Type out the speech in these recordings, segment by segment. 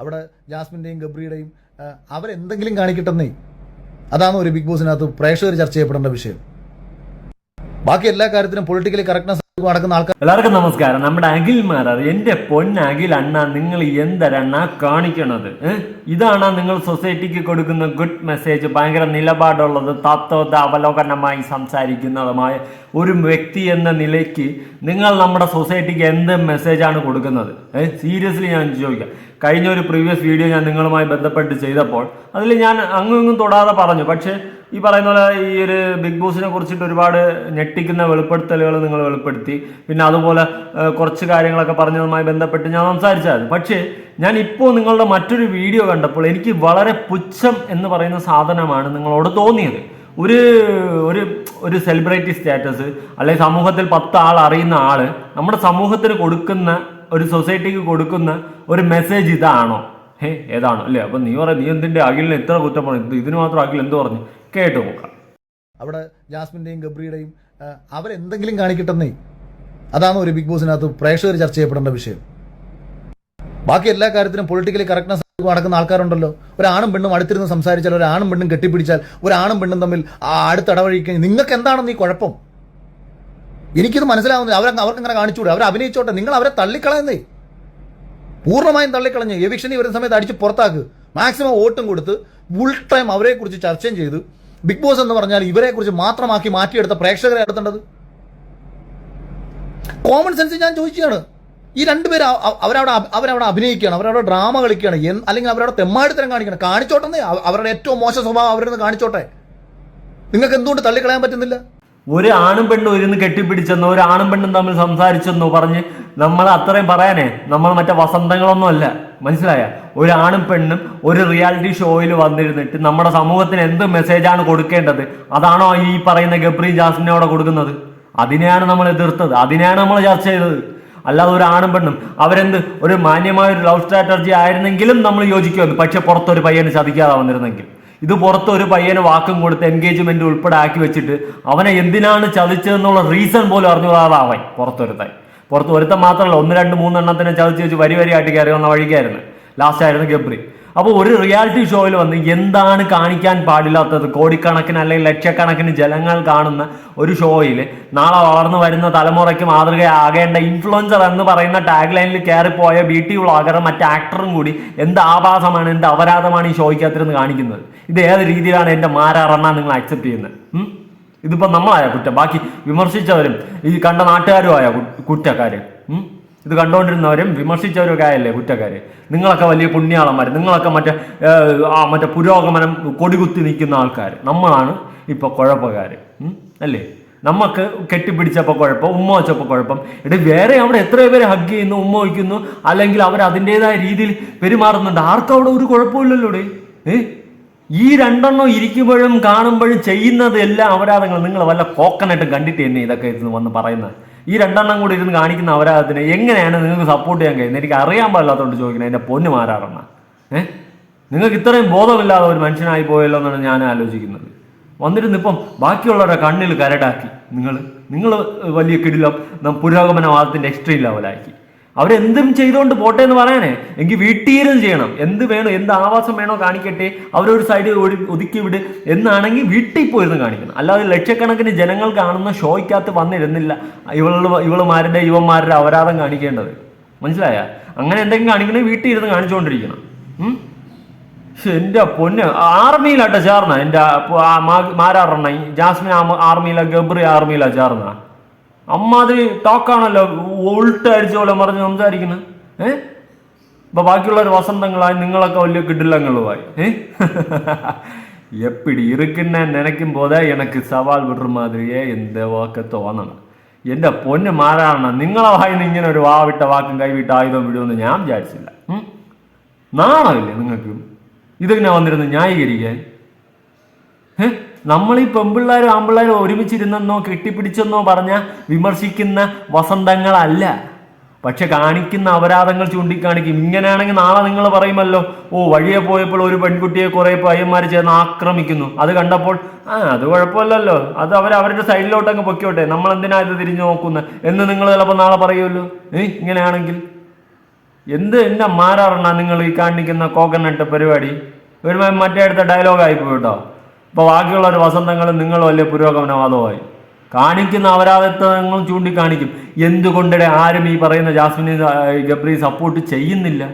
അവിടെ ജാസ്മിന്റെയും ഗബ്രിയുടെയും അവരെന്തെങ്കിലും കാണിക്കട്ടെന്നേ. അതാണ് ഒരു ബിഗ് ബോസിനകത്ത് പ്രേക്ഷകർ ചർച്ച ചെയ്യപ്പെടേണ്ട വിഷയം. ബാക്കി എല്ലാ കാര്യത്തിനും പൊളിറ്റിക്കലി കറക്റ്റ്നസ് നടക്കുന്ന ആൾക്കാർ എല്ലാവർക്കും നമസ്കാരം. നമ്മുടെ അഖിൽമാരാർ എന്റെ പൊന്നഖിൽ അണ്ണ നിങ്ങൾ എന്തരണ്ണ കാണിക്കണത്? ഇതാണ് നിങ്ങൾ സൊസൈറ്റിക്ക് കൊടുക്കുന്ന ഗുഡ് മെസ്സേജ്. ഭയങ്കര നിലപാടുള്ളത് തത്വത അവലോകനമായി സംസാരിക്കുന്നതുമായ ഒരു വ്യക്തി എന്ന നിലയ്ക്ക് നിങ്ങൾ നമ്മുടെ സൊസൈറ്റിക്ക് എന്ത് മെസ്സേജാണ് കൊടുക്കുന്നത്? സീരിയസ്ലി ഞാൻ ചോദിക്കാം. കഴിഞ്ഞ ഒരു പ്രീവിയസ് വീഡിയോ ഞാൻ നിങ്ങളുമായി ബന്ധപ്പെട്ട് ചെയ്തപ്പോൾ അതിൽ ഞാൻ അങ്ങും ഇങ്ങും തൊടാതെ പറഞ്ഞു. പക്ഷേ ഈ പറയുന്ന പോലെ ഈ ഒരു ബിഗ് ബോസിനെ കുറിച്ചിട്ട് ഒരുപാട് ഞെട്ടിക്കുന്ന വെളിപ്പെടുത്തലുകൾ നിങ്ങൾ വെളിപ്പെടുത്തി. പിന്നെ അതുപോലെ കുറച്ച് കാര്യങ്ങളൊക്കെ പറഞ്ഞതുമായി ബന്ധപ്പെട്ട് ഞാൻ സംസാരിച്ചായിരുന്നു. പക്ഷേ ഞാൻ ഇപ്പോൾ നിങ്ങളുടെ മറ്റൊരു വീഡിയോ കണ്ടപ്പോൾ എനിക്ക് വളരെ പുച്ഛം എന്ന് പറയുന്ന സാധനമാണ് നിങ്ങളോട് തോന്നിയത്. ഒരു ഒരു ഒരു സെലിബ്രിറ്റി സ്റ്റാറ്റസ് അല്ലെങ്കിൽ സമൂഹത്തിൽ പത്ത് ആൾ അറിയുന്ന ആൾ നമ്മുടെ സമൂഹത്തിന് കൊടുക്കുന്ന ഒരു സൊസൈറ്റിക്ക് കൊടുക്കുന്ന ഒരു മെസ്സേജ് ഇതാണോ? ഹേ ഏതാണോ? അല്ലേ? അപ്പൊ നീ പറയാം നീ എന്തിന്റെ അഖിലിന് എത്ര കുറ്റം പറഞ്ഞു? ഇത് ഇതിന് മാത്രം അഖിൽ എന്ത് പറഞ്ഞു? കേട്ടു നോക്കാം. അവിടെ ജാസ്മിന്റെയും ഗബ്രിയുടെയും അവരെന്തെങ്കിലും കാണിക്കട്ടെന്നേ. അതാണ് ഒരു ബിഗ് ബോസിനകത്ത് പ്രേക്ഷകർ ചർച്ച ചെയ്യപ്പെടേണ്ട വിഷയം. ബാക്കി എല്ലാ കാര്യത്തിനും പൊളിറ്റിക്കലി കറക്റ്റ്നസ് നടക്കുന്ന ആൾക്കാരുണ്ടല്ലോ. ഒരാണും പെണ്ണും അടുത്തിരുന്ന് സംസാരിച്ചാൽ ഒരാണും പെണ്ണും കെട്ടിപ്പിടിച്ചാൽ ഒരാണും പെണ്ണും തമ്മിൽ ആ അടുത്തടവഴിക്കാൻ നിങ്ങൾക്ക് എന്താണെന്ന് ഈ കുഴപ്പം? എനിക്കിത് മനസ്സിലാവുന്നില്ല. അവർ അവർക്ക് ഇങ്ങനെ കാണിച്ചുകൂടെ? അവർ അഭിനയിച്ചോട്ടെ. നിങ്ങൾ അവരെ തള്ളിക്കളയുന്നേ. പൂർണമായും തള്ളിക്കളഞ്ഞ്. എവിക്ഷനി വരുന്ന സമയത്ത് അടിച്ച് പുറത്താക്ക്. മാക്സിമം വോട്ടും കൊടുത്ത് ഫുൾ ടൈം അവരെക്കുറിച്ച് ചർച്ചയും ചെയ്ത് ബിഗ് ബോസ് എന്ന് പറഞ്ഞാൽ ഇവരെ കുറിച്ച് മാത്രമാക്കി മാറ്റിയെടുത്ത പ്രേക്ഷകരെ എടുത്തേണ്ടത് കോമൺ സെൻസ് ഞാൻ ചോദിക്കുകയാണ് ഈ അ- അവരവിടെ അവരവിടെ അഭിനയിക്കുകയാണ് അവരവിടെ ഡ്രാമ കളിക്കുകയാണ് അല്ലെങ്കിൽ അവരവിടെ തെമ്മാടിത്തരം കാണിക്കണം കാണിച്ചോട്ടെ അവരുടെ ഏറ്റവും മോശം സ്വഭാവം അവരുടെ കാണിച്ചോട്ടെ. നിങ്ങൾക്ക് എന്തുകൊണ്ട് തള്ളിക്കളയാൻ പറ്റുന്നില്ല? ഒരു ആണും പെണ്ണും ഇരുന്ന് കെട്ടിപ്പിടിച്ചെന്നോ ഒരു ആണും പെണ്ണും തമ്മിൽ സംസാരിച്ചെന്നോ പറഞ്ഞ് നമ്മൾ അത്രയും പറയാനേ നമ്മൾ മറ്റേ വസന്തങ്ങളൊന്നും അല്ല. മനസ്സിലായ? ഒരു ആണും പെണ്ണും ഒരു റിയാലിറ്റി ഷോയിൽ വന്നിരുന്നിട്ട് നമ്മുടെ സമൂഹത്തിന് എന്ത് മെസ്സേജാണ് കൊടുക്കേണ്ടത്? അതാണോ ഈ പറയുന്ന ഗബ്രി ജാസിനോടെ കൊടുക്കുന്നത്? അതിനെയാണ് നമ്മൾ എതിർത്തത്. അതിനെയാണ് നമ്മൾ ചർച്ച ചെയ്തത്. അല്ലാതെ ഒരു ആണും പെണ്ണും അവരെന്ത് ഒരു മാന്യമായ ഒരു ലവ് സ്ട്രാറ്റജി ആയിരുന്നെങ്കിലും നമ്മൾ യോജിക്കുമെന്ന് പക്ഷെ പുറത്തൊരു പയ്യന് ചതിക്കാതെ വന്നിരുന്നെങ്കിൽ. ഇത് പുറത്തൊരു പയ്യന് വാക്കും കൊടുത്ത് എൻഗേജ്മെന്റ് ഉൾപ്പെടെ ആക്കി വെച്ചിട്ട് അവനെ എന്തിനാണ് ചതിച്ചതെന്നുള്ള റീസൺ പോലും അറിഞ്ഞുകൂടാതെ പുറത്തൊരുത്തായി പുറത്ത് ഒരുത്തം മാത്രമല്ല ഒന്ന് രണ്ട് മൂന്നെണ്ണത്തിനെ ചതിച്ച് വെച്ച് വരി വരിയായിട്ട് കയറി വന്ന വഴിക്കായിരുന്നു. ലാസ്റ്റ് ആയിരുന്നു ഗബ്രി. അപ്പോൾ ഒരു റിയാലിറ്റി ഷോയിൽ വന്ന് എന്താണ് കാണിക്കാൻ പാടില്ലാത്തത്? കോടിക്കണക്കിന് അല്ലെങ്കിൽ ലക്ഷക്കണക്കിന് ജനങ്ങൾ കാണുന്ന ഒരു ഷോയിൽ നാളെ വളർന്നു വരുന്ന തലമുറയ്ക്ക് മാതൃകയാകേണ്ട ഇൻഫ്ലുവൻസർ എന്ന് പറയുന്ന ടാഗ് ലൈനിൽ കയറിപ്പോയ ബ്യൂട്ടി വ്ളോഗറും മറ്റ് ആക്ടറും കൂടി എന്ത് ആഭാസമാണ് എന്ത് അപരാധമാണ് ഈ ഷോയ്ക്കകത്തിരുന്ന് കാണിക്കുന്നത്? ഇത് ഏത് രീതിയിലാണ് എന്റെ മാരാറണ്ണ നിങ്ങൾ അക്സെപ്റ്റ് ചെയ്യുന്നത്? ഇതിപ്പോൾ ഇതിപ്പോ നമ്മളായ കുറ്റം. ബാക്കി വിമർശിച്ചവരും ഈ കണ്ട നാട്ടുകാരുമായ ഉം? ഇത് കണ്ടുകൊണ്ടിരുന്നവരും വിമർശിച്ചവരൊക്കെ ആയല്ലേ കുറ്റക്കാര്? നിങ്ങളൊക്കെ വലിയ പുണ്യാളന്മാർ നിങ്ങളൊക്കെ മറ്റേ ആ മറ്റേ പുരോഗമനം കൊടികുത്തി നിൽക്കുന്ന ആൾക്കാർ നമ്മളാണ് ഇപ്പോൾ കുഴപ്പക്കാർ അല്ലേ? നമുക്ക് കെട്ടിപ്പിടിച്ചപ്പോൾ കുഴപ്പം ഉമ്മ വെച്ചപ്പോൾ കുഴപ്പം. ഇവിടെ വേറെ അവിടെ എത്രയോ പേര് ഹഗ് ചെയ്യുന്നു ഉമ്മ വയ്ക്കുന്നു അല്ലെങ്കിൽ അവർ അതിന്റെതായ രീതിയിൽ പെരുമാറുന്നുണ്ട്. ആർക്കും അവിടെ ഒരു കുഴപ്പമില്ലല്ലോ ഏ ഈ രണ്ടെണ്ണം ഇരിക്കുമ്പോഴും കാണുമ്പോഴും ചെയ്യുന്നത് എല്ലാ അപരാധങ്ങളും നിങ്ങൾ വല്ല കോക്കനായിട്ട് കണ്ടിട്ട് തന്നെ ഇതൊക്കെ വന്ന് പറയുന്നത്. ഈ രണ്ടെണ്ണം കൂടി ഇരുന്ന് കാണിക്കുന്ന അപരാധത്തിന് എങ്ങനെയാണ് നിങ്ങൾക്ക് സപ്പോർട്ട് ചെയ്യാൻ കഴിയുന്നത്? എനിക്ക് അറിയാൻ പാടില്ലാത്തതുകൊണ്ട് ചോദിക്കുന്നത് എന്റെ പൊന്ന് മാറാറണ നിങ്ങൾക്ക് ഇത്രയും ബോധമില്ലാതെ ഒരു മനുഷ്യനായി പോയല്ലോ എന്നാണ് ഞാൻ ആലോചിക്കുന്നത്. വന്നിരുന്ന് ഇപ്പം ബാക്കിയുള്ളവരുടെ കണ്ണിൽ കരടാക്കി. നിങ്ങൾ നിങ്ങൾ വലിയ കിടിലം പുരോഗമനവാദത്തിന്റെ എക്സ്ട്രീം ലെവലാക്കി അവരെന്തും ചെയ്തുകൊണ്ട് പോട്ടെ എന്ന് പറയാനേ. എങ്കിൽ വീട്ടീരും ചെയ്യണം. എന്ത് വേണോ എന്ത് ആവാസം വേണോ കാണിക്കട്ടെ. അവരൊരു സൈഡ് ഒതുക്കി വിട് എന്നാണെങ്കിൽ വീട്ടിൽ പോയിരുന്ന് കാണിക്കണം. അല്ലാതെ ലക്ഷക്കണക്കിന് ജനങ്ങൾ കാണുന്ന ഷോയ്ക്കകത്ത് വന്നിരുന്നില്ല ഇവളുടെ ഇവളുമാരുടെ യുവന്മാരുടെ അപരാധം കാണിക്കേണ്ടത്. മനസ്സിലായ? അങ്ങനെ എന്തെങ്കിലും കാണിക്കണമെങ്കിൽ വീട്ടിൽ ഇരുന്ന് കാണിച്ചുകൊണ്ടിരിക്കണം. എന്റെ പൊന്ന്. ആർമിയിലാട്ടെ ചേർന്ന? എന്റെ മാരാറണ്ണ ജാസ്മിൻ ആർമിയില ഗബ്രി ആർമിയിലാ ചേർന്ന? അമ്മാതിരി ടോക്കാണല്ലോ ഉൾട്ട് അടിച്ച പോലെ മറിഞ്ഞ് സംസാരിക്കുന്നത്. ഏ? ഇപ്പൊ ബാക്കിയുള്ളവർ വസന്തങ്ങളായി നിങ്ങളൊക്കെ വലിയ കിടിലങ്ങളുമായി. ഏ? എപ്പിടി ഇറുക്കുന്ന നനയ്ക്കും പോതെ എനക്ക് സവാൽ വിടുന്ന മാതിരിയെ എന്തൊക്കെ തോന്നണം. എന്റെ പൊന്ന് മാറാണ നിങ്ങളെ വായിന്ന് ഇങ്ങനെ ഒരു വാവിട്ട വാക്കും കൈവിട്ട ആയുധം വിടുമെന്ന് ഞാൻ വിചാരിച്ചില്ല? നാണമില്ലേ നിങ്ങൾക്കും? ഇതിങ്ങനെ വന്നിരുന്ന് ന്യായീകരിക്കാൻ? ഹെ? നമ്മൾ ഈ പെമ്പിള്ളാരും ആമ്പിള്ളാരും ഒരുമിച്ചിരുന്നെന്നോ കെട്ടിപ്പിടിച്ചെന്നോ പറഞ്ഞ വിമർശിക്കുന്ന വസന്തങ്ങളല്ല. പക്ഷെ കാണിക്കുന്ന അപരാധങ്ങൾ ചൂണ്ടിക്കാണിക്കും. ഇങ്ങനെയാണെങ്കിൽ നാളെ നിങ്ങൾ പറയുമല്ലോ ഓ വഴിയെ പോയപ്പോൾ ഒരു പെൺകുട്ടിയെ കുറെ പയ്യന്മാർ ചേർന്ന് ആക്രമിക്കുന്നു. അത് കണ്ടപ്പോൾ ആ അത് കുഴപ്പമില്ലല്ലോ. അത് അവർ അവരുടെ സൈഡിലോട്ട് അങ്ങ് പൊക്കോട്ടെ നമ്മൾ എന്തിനാ ഇത് തിരിഞ്ഞു നോക്കുന്നത് എന്ന് നിങ്ങൾ ചിലപ്പോൾ നാളെ പറയുമല്ലോ. ഏ ഇങ്ങനെയാണെങ്കിൽ? എന്ത് എന്നെ മാറാറണ നിങ്ങൾ ഈ കാണിക്കുന്ന കോക്കനട്ട് പരിപാടി? ഒരു മറ്റേ അടുത്ത ഡയലോഗായി പോയിട്ടോ? ബാക്കിയുള്ള ഒരു വസന്തങ്ങളും നിങ്ങൾ വലിയ പുരോഗമനവാദമായി. കാണിക്കുന്ന അപരാധത്വങ്ങളും ചൂണ്ടിക്കാണിക്കും. എന്തുകൊണ്ടിടെ ആരും ഈ പറയുന്ന ജാസ്മിനെ ഗബ്രി സപ്പോർട്ട് ചെയ്യുന്നില്ല?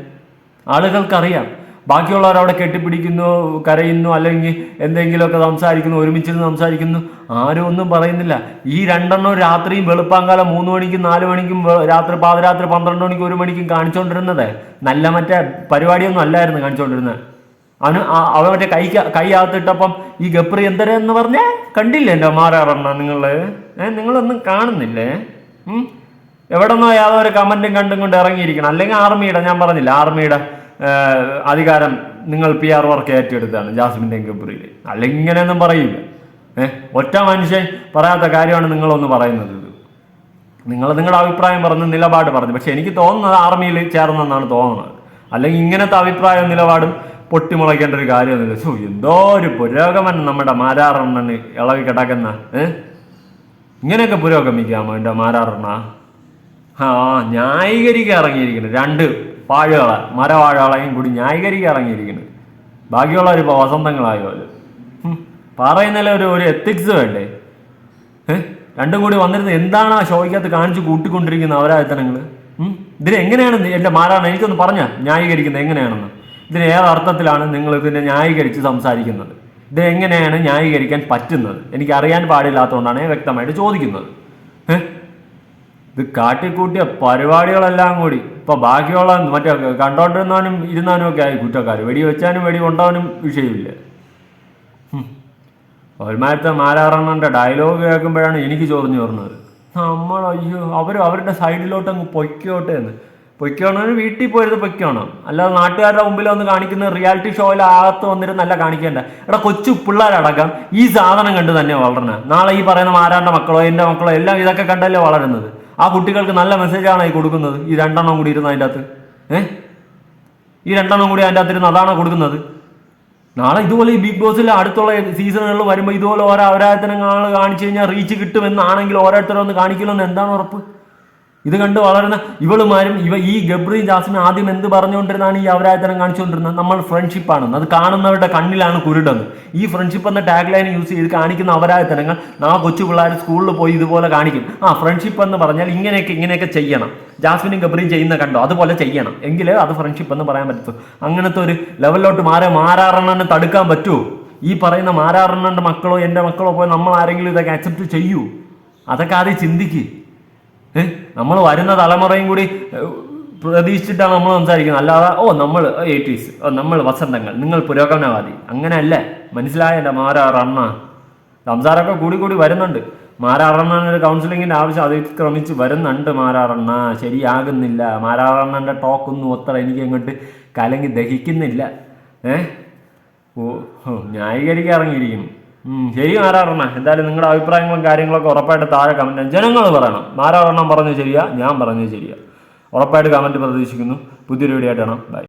ആളുകൾക്കറിയാം. ബാക്കിയുള്ളവർ അവിടെ കെട്ടിപ്പിടിക്കുന്നു കരയുന്നു അല്ലെങ്കിൽ എന്തെങ്കിലുമൊക്കെ സംസാരിക്കുന്നു ഒരുമിച്ചിരുന്ന് സംസാരിക്കുന്നു. ആരും ഒന്നും പറയുന്നില്ല. ഈ രണ്ടെണ്ണം രാത്രിയും വെളുപ്പാങ്കാലം മൂന്ന് മണിക്കും നാല് മണിക്കും രാത്രി പാതിരാത്രി പന്ത്രണ്ട് മണിക്കും ഒരു മണിക്കും കാണിച്ചുകൊണ്ടിരുന്നത് നല്ല മറ്റേ പരിപാടിയൊന്നും അല്ലായിരുന്നു കാണിച്ചുകൊണ്ടിരുന്നത് അവന് അവൻ മറ്റേ കൈ കൈ അകത്തിട്ടപ്പം ഈ ഗപ്രി എന്തര എന്ന് പറഞ്ഞേ കണ്ടില്ലേ എന്റെ മാറാറണ്ണ നിങ്ങൾ ഏ നിങ്ങളൊന്നും കാണുന്നില്ലേ? എവിടെ എവിടെന്നോ യാതൊരു കമന്റും കണ്ടും കൊണ്ട് ഇറങ്ങിയിരിക്കണം. അല്ലെങ്കിൽ ആർമിയുടെ ഞാൻ പറഞ്ഞില്ല ആർമിയുടെ അധികാരം നിങ്ങൾ പി ആർ വർക്ക് ഏറ്റെടുത്താണ് ജാസ്മിന്റെയും ഗബ്രിയിൽ അല്ലെങ്കിൽ ഇങ്ങനെയൊന്നും പറയില്ല. ഏഹ് ഒറ്റ മനുഷ്യൻ പറയാത്ത കാര്യമാണ് നിങ്ങളൊന്ന് പറയുന്നത്. നിങ്ങൾ നിങ്ങളുടെ അഭിപ്രായം പറഞ്ഞ് നിലപാട് പറഞ്ഞു. പക്ഷെ എനിക്ക് തോന്നുന്നത് ആർമിയിൽ ചേർന്നെന്നാണ് തോന്നുന്നത്. അല്ലെങ്കിൽ ഇങ്ങനത്തെ അഭിപ്രായവും നിലപാടും പൊട്ടിമുളയ്ക്കേണ്ട ഒരു കാര്യമൊന്നുമില്ല സോ എന്തോ ഒരു പുരോഗമനം നമ്മുടെ മാരാറണ്ണന് ഇളകി കിടക്കുന്ന ഏഹ് ഇങ്ങനെയൊക്കെ പുരോഗമിക്കാമോ എന്റെ മാരാറണ്ണ. ആ ന്യായീകരിക്ക ഇറങ്ങിയിരിക്കുന്നു. രണ്ട് വാഴകളെ മരവാഴകളെയും കൂടി ന്യായീകരിക്ക ഇറങ്ങിയിരിക്കുന്നു. ബാക്കിയുള്ളവർ ഇപ്പോൾ വസന്തങ്ങളായോ പറയുന്നതിൽ ഒരു ഒരു എത്തിക്സ് വേണ്ടേ? രണ്ടും കൂടി വന്നിരുന്ന എന്താണ് ആ ഷോയ്ക്കകത്ത് കാണിച്ച് കൂട്ടിക്കൊണ്ടിരിക്കുന്ന അവരായത്തനങ്ങൾ ഇതിന് എങ്ങനെയാണ് നി- എന്റെ മാറാണ് എനിക്കൊന്ന് പറഞ്ഞ? ന്യായീകരിക്കുന്നത് എങ്ങനെയാണെന്ന്? അർത്ഥത്തിലാണ് നിങ്ങൾ ഇതിനെ ന്യായീകരിച്ച് സംസാരിക്കുന്നത്. ഇത് എങ്ങനെയാണ് ന്യായീകരിക്കാൻ പറ്റുന്നത്? എനിക്ക് അറിയാൻ പാടില്ലാത്തതുകൊണ്ടാണ് ഞാൻ വ്യക്തമായിട്ട് ചോദിക്കുന്നത്. ഇത് കാട്ടിക്കൂട്ടിയ പരിപാടികളെല്ലാം കൂടി. ഇപ്പൊ ബാക്കിയുള്ള മറ്റേ കണ്ടോണ്ടിരുന്നാനും ഇരുന്നാനും ഒക്കെ ആയി കുറ്റക്കാർ വെടി വെച്ചാനും വെടി കൊണ്ടവനും വിഷയമില്ല. ഒരുമാരത്തെ മാലാറണ്ണന്റെ ഡയലോഗ് കേൾക്കുമ്പോഴാണ് എനിക്ക് ചോദിച്ചു വരുന്നത്. നമ്മൾ അയ്യോ അവർ അവരുടെ സൈഡിലോട്ട് അങ്ങ് പൊയ്ക്കോട്ടെ എന്ന്. പൊയ്ക്കോണമെന്ന് വീട്ടിൽ പോയത് പൊയ്ക്കോണം. അല്ലാതെ നാട്ടുകാരുടെ മുമ്പിൽ വന്ന് കാണിക്കുന്ന റിയാലിറ്റി ഷോയിൽ അകത്ത് വന്നിരുന്നല്ല കാണിക്കേണ്ട. എടാ കൊച്ചു പിള്ളേരടക്കം ഈ സാധനം കണ്ട് തന്നെ വളരണ നാളെ ഈ പറയുന്ന മാരാന്റെ മക്കളോ എന്റെ മക്കളോ എല്ലാം ഇതൊക്കെ കണ്ടല്ലേ വളരുന്നത്. ആ കുട്ടികൾക്ക് നല്ല മെസ്സേജാണ് ഈ കൊടുക്കുന്നത്? ഈ രണ്ടെണ്ണം കൂടി ഇരുന്ന് അതിന്റെ അകത്ത്? ഏഹ് ഈ രണ്ടെണ്ണം കൂടി അതിന്റെ അകത്തിരുന്ന് അതാണോ കൊടുക്കുന്നത്? നാളെ ഇതുപോലെ ഈ ബിഗ് ബോസിൽ അടുത്തുള്ള സീസണുകളിൽ വരുമ്പോൾ ഇതുപോലെ ഓരോ അവരാധനങ്ങൾ കാണിച്ചു കഴിഞ്ഞാൽ റീച്ച് കിട്ടുമെന്നാണെങ്കിൽ ഓരോരുത്തരും ഒന്ന് കാണിക്കില്ലെന്ന് എന്താണ് ഉറപ്പ്? ഇത് കണ്ട് വളരുന്ന ഇവളുമാരും ഇവ ഈ ഗബ്രി ജാസ്മിൻ ആദ്യം എന്ത് പറഞ്ഞുകൊണ്ടിരുന്നാണ് ഈ അവരാധനം കാണിച്ചുകൊണ്ടിരുന്നത്? നമ്മൾ ഫ്രണ്ട്ഷിപ്പാണെന്ന് അത് കാണുന്നവരുടെ കണ്ണിലാണ് കുരുടെന്ന് ഈ ഫ്രണ്ട്ഷിപ്പ് എന്ന ടാഗ് ലൈൻ യൂസ് ചെയ്ത് കാണിക്കുന്ന അവരാധനങ്ങൾ നാ കൊച്ചു പിള്ളേർ സ്കൂളിൽ പോയി ഇതുപോലെ കാണിക്കും. ആ ഫ്രണ്ട്ഷിപ്പ് എന്ന് പറഞ്ഞാൽ ഇങ്ങനെയൊക്കെ ഇങ്ങനെയൊക്കെ ചെയ്യണം. ജാസ്മിനും ഗബ്രിയും ചെയ്യുന്ന കണ്ടോ? അതുപോലെ ചെയ്യണം. എങ്കിലേ അത് ഫ്രണ്ട്ഷിപ്പ് എന്ന് പറയാൻ പറ്റൂ അങ്ങനത്തെ ഒരു ലെവലിലോട്ട് മാറി മാറാറണ്ണനെ തടുക്കാൻ പറ്റുമോ ഈ പറയുന്ന മാറാറണ്ണന്റെ മക്കളോ എന്റെ മക്കളോ പോയി നമ്മൾ ആരെങ്കിലും ഇതൊക്കെ അക്സെപ്റ്റ് ചെയ്യൂ. അതൊക്കെ ആദ്യം ചിന്തിക്ക്. ഏഹ് നമ്മൾ വരുന്ന തലമുറയും കൂടി ഏഹ്, പ്രതീക്ഷിച്ചിട്ടാണ് നമ്മൾ സംസാരിക്കുന്നത്. അല്ലാതെ ഓ നമ്മൾ എയ്റ്റീസ് ഓ നമ്മൾ വസന്തങ്ങൾ നിങ്ങൾ പുരോഗമനവാദി. അങ്ങനെയല്ലേ. മനസ്സിലായ എന്റെ മാറാറണ്ണ സംസാരമൊക്കെ കൂടി കൂടി വരുന്നുണ്ട്. മാരാറണ്ണനൊരു കൗൺസിലിങ്ങിന്റെ ആവശ്യം അതിക്രമിച്ച് വരുന്നുണ്ട് മാരാറണ്ണ ശരിയാകുന്നില്ല. മാരാറണ്ണന്റെ ടോക്കൊന്നും ഒത്ര എനിക്ക് അങ്ങോട്ട് കലങ്ങി ദഹിക്കുന്നില്ല. ഏ? ഓ ന്യായീകരിക്കാൻ ഇറങ്ങിയിരിക്കുന്നു. ശരി മാരാറണ്ണ എന്തായാലും നിങ്ങളുടെ അഭിപ്രായങ്ങളും കാര്യങ്ങളൊക്കെ ഉറപ്പായിട്ട് താഴെ കമന്റ് ജനങ്ങൾ പറയണം. മാരാറണ്ണം പറഞ്ഞു ശരിയാ? ഞാൻ പറഞ്ഞു ശരിയാ. ഉറപ്പായിട്ട് കമന്റ് പ്രതീക്ഷിക്കുന്നു. പുതിയൊരു വീഡിയോ ആയിട്ടാണ് ബൈ